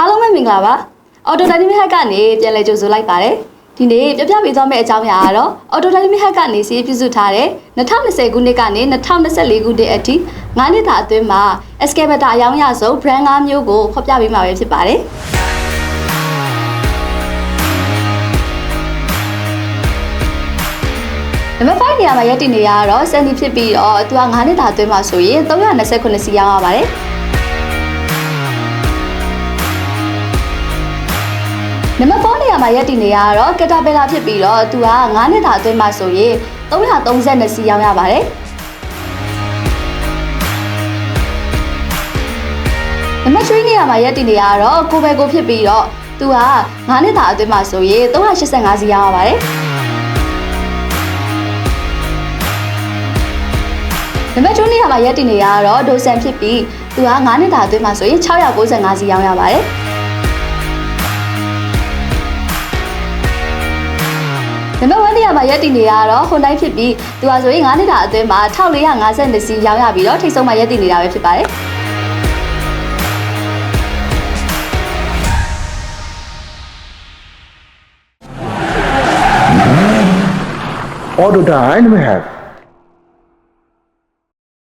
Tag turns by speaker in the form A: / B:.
A: အားလုံးပဲမင်္ဂလာပါအော်တိုဒိုင်နမစ်ဟက်ကနေပြန်လည်ကြိုဆိုလိုက်ပါတယ်ဒီနေ့ပြပြပေးသွားမယ့်အကြောင်းအရာကတော့အော်တိုဒိုင်နမစ်ဟက်ကနေစီးပြုစုထားတဲ့2020ခုနှစ်ကနေ2024ခုနှစ်အထိ9နှစ်တာအတွင်းမှာ excavator အယောင်းရဆုံး brand 5မျိုးကိုဖော်ပြပေးမှာပဲဖြစ်ပါတယ်နံပါတ်5နေရာမှာရပ်တည်နေရတော့စန်ဒီဖြစ်ပြီးတော့သူက9နှစ်တာအတွင်းမှာဆိုရင်329စီရောင်းရပါတယ် နံပါတ်4နေရာမှာရပ်တည်နေရတော့ကက်တာပီလာဖြစ်ပြီးတော့သူက9နှစ်တာအတွင်းမှာဆိုရင်332စီရောင်းရပါတယ်နံပါတ်3နေရာမှာရပ်တည်နေရတော့ကိုဘယ်ကိုဖြစ်ပြီးတော့သူက9နှစ်တာအတွင်းမှာဆိုရင်385စီရောင်းရပါတယ်နံပါတ်2နေရာမှာရပ်တည်နေရတော့ဒိုဆန်ဖြစ်ပြီးသူက9နှစ်တာအတွင်းမှာဆိုရင်695စီရောင်းရပါတယ် နံပါတ်1နေရာမှာရပ်တည်နေရတော့ဟွန်ဒိုင်းဖြစ်ပြီးသူကဆိုရင်9နှစ်တာအတွင်းမှာ1452စီရောင်းရပြီးတော့ထိတ်ဆုံးမှာရပ်တည်နေတာပဲဖြစ်ပါတယ်
B: Auto Dynamic